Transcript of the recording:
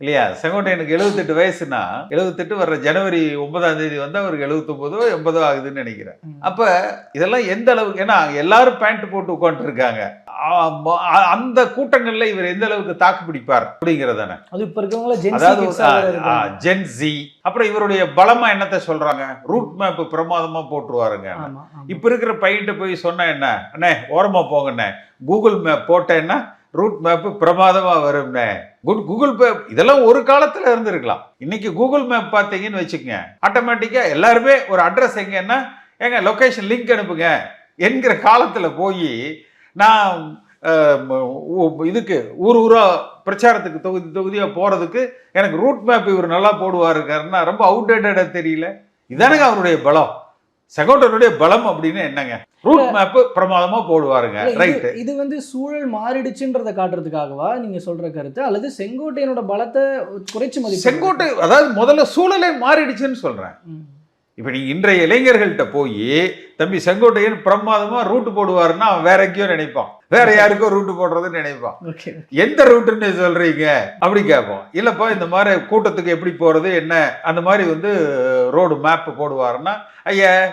இல்லையா? செங்கோட்டையனுக்கு எழுபத்தெட்டு வயசுனா எழுபத்தெட்டு வர்ற ஜனவரி ஒன்பதாம் தேதி வந்து அவருக்கு எழுபத்தொன்பதோ எண்பதோ ஆகுதுன்னு நினைக்கிறேன். அப்ப இதெல்லாம் எந்த அளவுக்கு ஏன்னா எல்லாரும் பேண்ட் போட்டு உட்காந்துட்டு இருக்காங்க அந்த கூட்டங்கள்ல இவர் எந்த அளவுக்கு தாக்கு பிடிப்பார் அப்படிங்கறதானே. அது இப்ப இருக்கவங்கள ஜென்சி அதாவது கிட்ஸா வேற இருக்காங்க. ஜென் ஜி அப்புறம் இவருடைய பலமா என்னத்த சொல்றாங்க? ரூட் மேப் பிரமாதமா போட்டுருவாருங்க. இப்ப இருக்கிற பையன்கிட்ட போய் சொன்னா என்ன? அண்ணே ஓரமா போங்கண்ணே. கூகுள் மேப் போட்டேன்னா ரூட் மேப்பு பிரமாதமாக வரும்னே. குட் கூகுள் மேப் இதெல்லாம் ஒரு காலத்தில் இருந்திருக்கலாம். இன்னைக்கு கூகுள் மேப் பார்த்தீங்கன்னு வச்சுக்கோங்க. ஆட்டோமேட்டிக்காக எல்லாருமே ஒரு அட்ரஸ் எங்கன்னா ஏங்க லொக்கேஷன் லிங்க் அனுப்புங்க என்கிற காலத்தில் போய் நான் இதுக்கு ஊர் ஊராக பிரச்சாரத்துக்கு தொகுதி தொகுதியாக போகிறதுக்கு எனக்கு ரூட் மேப் இவர் நல்லா போடுவாருக்காருன்னா ரொம்ப அவுடேட்டடாக தெரியல. இதானுங்க அவருடைய பலம். செகோண்டனுடைய பலம் அப்படின்னு என்னங்க? ரூட் மேப் பிரமாதமா போடுவாருங்க இல்ல, இது- ரைட்டு இது வந்து சூழல் மாறிடுச்சுன்றத காட்டுறதுக்காகவா நீங்க சொல்ற கருத்து? அல்லது செங்கோட்டையனோட பலத்தை குறைச்சு மதிப்பு செங்கோட்டை அதாவது முதல்ல சூழலே மாறிடுச்சுன்னு சொல்றேன். இப்போ நீங்க இன்றைய இளைஞர்கள்ட்ட போய் தம்பி செங்கோட்டையன் பிரமாதமா ரூட் போடுவாருன்னா அவன் வேற எங்கேயோ நினைப்பான். வேற யாருக்கோ ரூட் போடுறதுன்னு நினைப்பான். எந்த ரூட்டுன்னு சொல்றீங்க? அப்படி கேட்போம். இல்லப்பா இந்த மாதிரி கூட்டத்துக்கு எப்படி போறது என்ன? அந்த மாதிரி வந்து ரோடு மேப் போடுவாருன்னா ஐயா